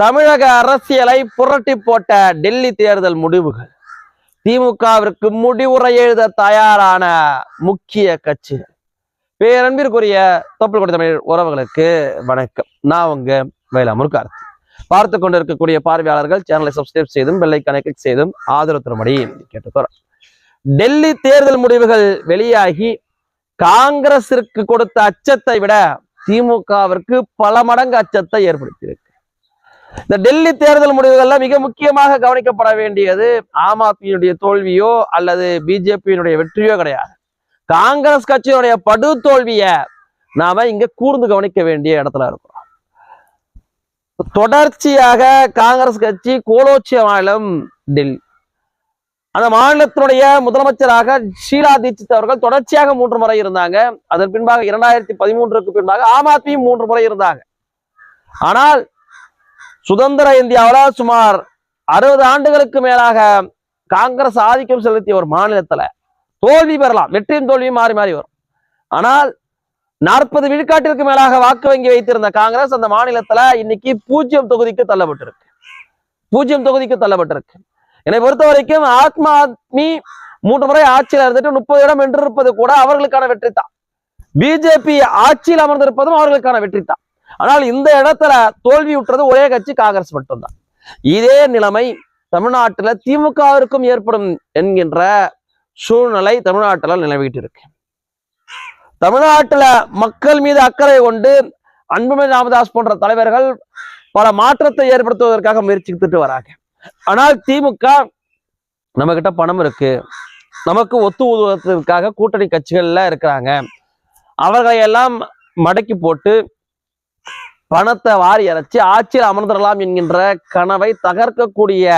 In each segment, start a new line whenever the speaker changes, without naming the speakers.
தமிழக அரசியலை புரட்டி போட்ட டெல்லி தேர்தல் முடிவுகள். திமுகவிற்கு முடிவுரை எழுத தயாரான முக்கிய கட்சிகள். பேரன்பிற்குரிய தொப்புள் கொடி தமிழ் உறவுகளுக்கு வணக்கம். நான் உங்க வேளாமூர் கார்த்தி பார்த்து கொண்டிருக்கக்கூடிய பார்வையாளர்கள் சேனலை சப்ஸ்கிரைப் செய்தும் பெல்லைக்கானை கிளிக் செய்தும் ஆதரவு தரும்படி கேட்டுக்கிறோம் டெல்லி தேர்தல் முடிவுகள் வெளியாகி காங்கிரசிற்கு கொடுத்த அச்சத்தை விட திமுகவிற்கு பல மடங்கு அச்சத்தை ஏற்படுத்தியிருக்கு. இந்த டெல்லி தேர்தல் முடிவுகள்ல மிக முக்கியமாக கவனிக்கப்பட வேண்டியது ஆம் ஆத்மியினுடைய தோல்வியோ அல்லது பிஜேபியினுடைய வெற்றியோ கிடையாது. காங்கிரஸ் கட்சியினுடைய படு தோல்விய நாம இங்க கூர்ந்து கவனிக்க வேண்டிய இடத்துல இருக்கிறோம். தொடர்ச்சியாக காங்கிரஸ் கட்சி கோலோச்சிய மாநிலம் டெல்லி. அந்த மாநிலத்தினுடைய முதலமைச்சராக ஷீலா தீட்சித் அவர்கள் தொடர்ச்சியாக மூன்று முறை இருந்தாங்க. அதன் பின்பாக இரண்டாயிரத்தி பதிமூன்றுக்கு பின்பாக ஆம் ஆத்மியும் மூன்று முறை இருந்தாங்க. ஆனால் சுதந்திர இந்தியாவில் சுமார் அறுபது ஆண்டுகளுக்கு மேலாக காங்கிரஸ் ஆதிக்கம் செலுத்திய ஒரு மாநிலத்துல தோல்வி பெறலாம் வெற்றியும் தோல்வியும் மாறி மாறி வரும். ஆனால் நாற்பது விழுக்காட்டிற்கு மேலாக வாக்கு வங்கி வைத்திருந்த காங்கிரஸ் அந்த மாநிலத்துல இன்னைக்கு பூஜ்ஜியம் தொகுதிக்கு தள்ளப்பட்டிருக்கு. பூஜ்ஜியம் தொகுதிக்கு தள்ளப்பட்டிருக்கு. என்னை பொறுத்த வரைக்கும் ஆத்மா ஆத்மி மூன்று முறை ஆட்சியில் இருந்துட்டு முப்பது இடம் வென்றிருப்பது கூட அவர்களுக்கான வெற்றி தான் பிஜேபி ஆட்சியில் அமர்ந்திருப்பதும் அவர்களுக்கான வெற்றி தான் ஆனால் இந்த இடத்துல தோல்வி விட்டுறது ஒரே கட்சி காங்கிரஸ் மட்டும்தான். இதே நிலைமை தமிழ்நாட்டுல திமுகவிற்கும் ஏற்படும் என்கின்ற சூழ்நிலை தமிழ்நாட்டில் நிலவிட்டு இருக்கு. தமிழ்நாட்டுல மக்கள் மீது அக்கறை கொண்டு அன்புமணி ராமதாஸ் போன்ற தலைவர்கள் பல மாற்றத்தை ஏற்படுத்துவதற்காக முயற்சித்துட்டு வராங்க. ஆனால் திமுக நம்ம கிட்ட பணம் இருக்கு. நமக்கு ஒத்து ஊதுவதற்காக கூட்டணி கட்சிகள்ல இருக்கிறாங்க. அவர்களை எல்லாம் மடக்கி போட்டு பணத்தை வாரி இறைச்சி ஆட்சியில் அமர்ந்திடலாம் என்கின்ற கனவை தகர்க்கக்கூடிய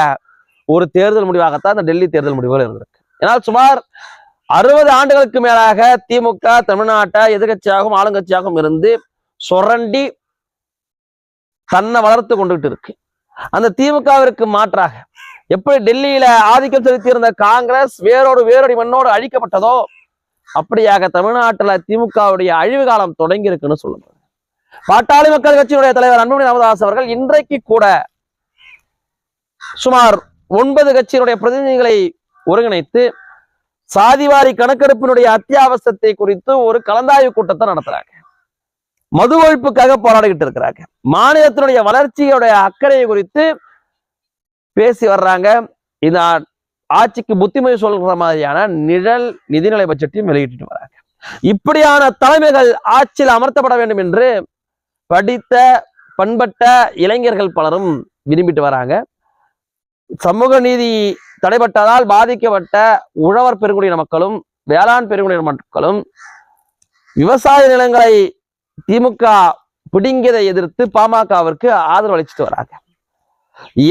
ஒரு தேர்தல் முடிவாகத்தான் இந்த டெல்லி தேர்தல் முடிவுகள் இருந்திருக்கு. ஏன்னால் சுமார் அறுபது ஆண்டுகளுக்கு மேலாக திமுக தமிழ்நாட்டை எதிர்கட்சியாகவும் ஆளுங்கட்சியாகவும் இருந்து சுரண்டி தன்னை வளர்த்து கொண்டுகிட்டு இருக்கு. அந்த திமுகவிற்கு மாற்றாக எப்படி டெல்லியில ஆதிக்கம் செலுத்தியிருந்த காங்கிரஸ் வேரோடு வேரோடி மண்ணோடு அழிக்கப்பட்டதோ அப்படியாக தமிழ்நாட்டுல திமுகவுடைய அழிவு காலம் தொடங்கி இருக்குன்னு சொல்லுங்க பாட்டாளி மக்கள் கட்சியினுடைய தலைவர் அன்புமணி ராமதாஸ் அவர்கள் இன்றைக்கு கூட சுமார் ஒன்பது கட்சியினுடைய பிரதிநிதிகளை ஒருங்கிணைத்து சாதிவாரி கணக்கெடுப்பினுடைய அத்தியாவசியத்தை குறித்து ஒரு கலந்தாய்வு கூட்டத்தை நடத்துறாங்க. மது ஒழிப்புக்காக போராடிக்கிட்டு இருக்கிறாங்க. மாநிலத்தினுடைய வளர்ச்சியுடைய அக்கறையை குறித்து பேசி வர்றாங்க. இந்த ஆட்சிக்கு புத்திமதி சொல்ற மாதிரியான நிழல் நிதிநிலை பட்ஜெட்டையும் வெளியிட்டு வராங்க. இப்படியான தலைமைகள் ஆட்சியில் அமர்த்தப்பட வேண்டும் என்று படித்த பண்பட்ட இளைஞர்கள் பலரும் விரும்பிட்டு வராங்க. சமூக நீதி தடைபட்டதால் பாதிக்கப்பட்ட உழவர் பெருங்குடியின மக்களும் வேளாண் பெருங்குடியின மக்களும் விவசாய நிலங்களை திமுக பிடுங்கியதை எதிர்த்து பாமகவிற்கு ஆதரவு அளிச்சுட்டு வராங்க.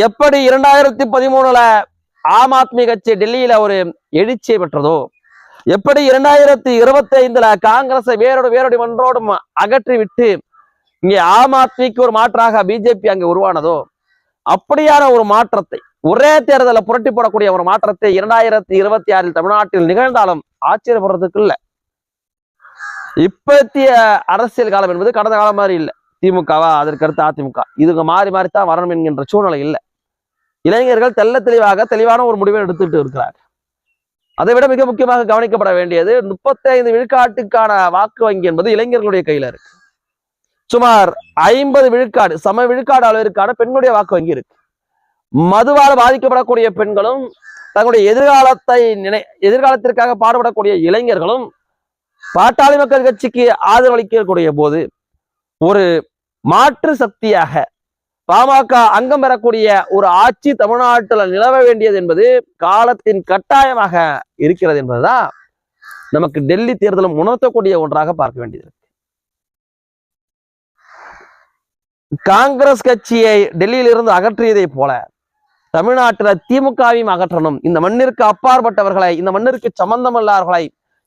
எப்படி இரண்டாயிரத்தி பதிமூணுல ஆம் ஆத்மி கட்சி டெல்லியில ஒரு எழுச்சியை பெற்றதோ எப்படி இரண்டாயிரத்தி இருபத்தி ஐந்துல காங்கிரஸை வேரோடு வேரோடு மன்றோடும் அகற்றி விட்டு இங்கே ஆம் ஆத்மிக்கு ஒரு மாற்றாக பிஜேபி அங்கே உருவானதோ அப்படியான ஒரு மாற்றத்தை ஒரே தேர்தலில் புரட்டி போடக்கூடிய ஒரு மாற்றத்தை இரண்டாயிரத்தி இருபத்தி ஆறில் தமிழ்நாட்டில் நிகழ்ந்தாலும் ஆச்சரியப்படுறதுக்கு இல்லை. இப்பத்திய அரசியல் காலம் என்பது கடந்த காலம் மாதிரி இல்லை. திமுகவா அதற்கடுத்து அதிமுக. இதுங்க மாறி மாறி தான் வரணும் என்கின்ற சூழ்நிலை இல்லை. இளைஞர்கள் தெல்ல தெளிவாக தெளிவான ஒரு முடிவை எடுத்துட்டு இருக்கிறார் அதை விட மிக முக்கியமாக கவனிக்கப்பட வேண்டியது முப்பத்தி ஐந்து விழுக்காட்டுக்கான வாக்கு வங்கி என்பது இளைஞர்களுடைய கையில இருக்கு. சுமார் ஐம்பது விழுக்காடு சம விழுக்காடு அளவிற்கான பெண்களுடைய வாக்கு வங்கி இருக்கு. மதுவால் பாதிக்கப்படக்கூடிய பெண்களும் தங்களுடைய எதிர்காலத்தை நினை எதிர்காலத்திற்காக பாடுபடக்கூடிய இளைஞர்களும் பாட்டாளி மக்கள் கட்சிக்கு ஆதரவளிக்கக்கூடிய போது ஒரு மாற்று சக்தியாக பாமக அங்கம் பெறக்கூடிய ஒரு ஆட்சி தமிழ்நாட்டில் நிலவ வேண்டியது என்பது காலத்தின் கட்டாயமாக இருக்கிறது என்பதுதான் நமக்கு டெல்லி தேர்தலும் உணர்த்தக்கூடிய ஒன்றாக பார்க்க வேண்டியது காங்கிரஸ் கட்சியை டெல்லியில் இருந்து அகற்றியதை போல தமிழ்நாட்டில் திமுகவையும் அகற்றணும். இந்த மண்ணிற்கு அப்பாற்பட்டவர்களை இந்த மண்ணிற்கு சம்பந்தமில்லாதவர்களை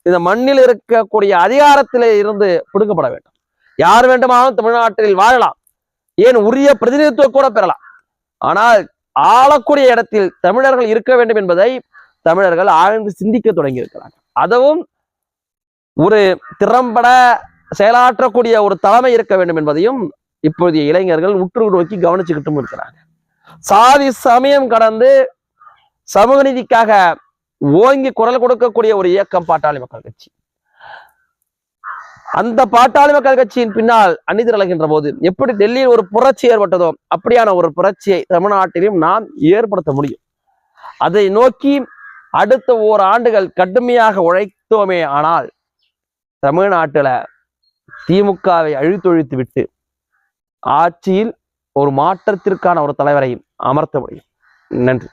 இந்த மண்ணில் இருக்கக்கூடிய அதிகாரத்திலே இருந்து பிடுங்கப்பட வேண்டும். யார் வேண்டுமானாலும் தமிழ்நாட்டில் வாழலாம். ஏன்? உரிய பிரதிநிதித்துவம் கூட பெறலாம். ஆனால் ஆளக்கூடிய இடத்தில் தமிழர்கள் இருக்க வேண்டும் என்பதை தமிழர்கள் ஆழ்ந்து சிந்திக்க தொடங்கி இருக்கிறார்கள் அதுவும் ஒரு திறம்பட செயலாற்றக்கூடிய ஒரு தலைமை இருக்க வேண்டும் என்பதையும் இப்போதைய இளைஞர்கள் உற்று நோக்கி கவனிச்சுக்கிட்டும் இருக்கிறாங்க. சாதி சமயம் கடந்து சமூக நீதிக்காக ஓங்கி குரல் கொடுக்கக்கூடிய ஒரு இயக்கம் பாட்டாளி மக்கள் கட்சி. அந்த பாட்டாளி மக்கள் கட்சியின் பின்னால் அணிதிரளுகின்ற போது எப்படி டெல்லியில் ஒரு புரட்சி ஏற்பட்டதோ அப்படியான ஒரு புரட்சியை தமிழ்நாட்டிலும் நாம் ஏற்படுத்த முடியும். அதை நோக்கி அடுத்த ஓர் ஆண்டுகள் கடுமையாக உழைத்தோமே ஆனால் தமிழ்நாட்டுல திமுகவை அழித்தொழித்து விட்டு ஆட்சியில் ஒரு மாற்றத்திற்கான ஒரு தலைவரை அமர்த்த முடியும். நன்றி.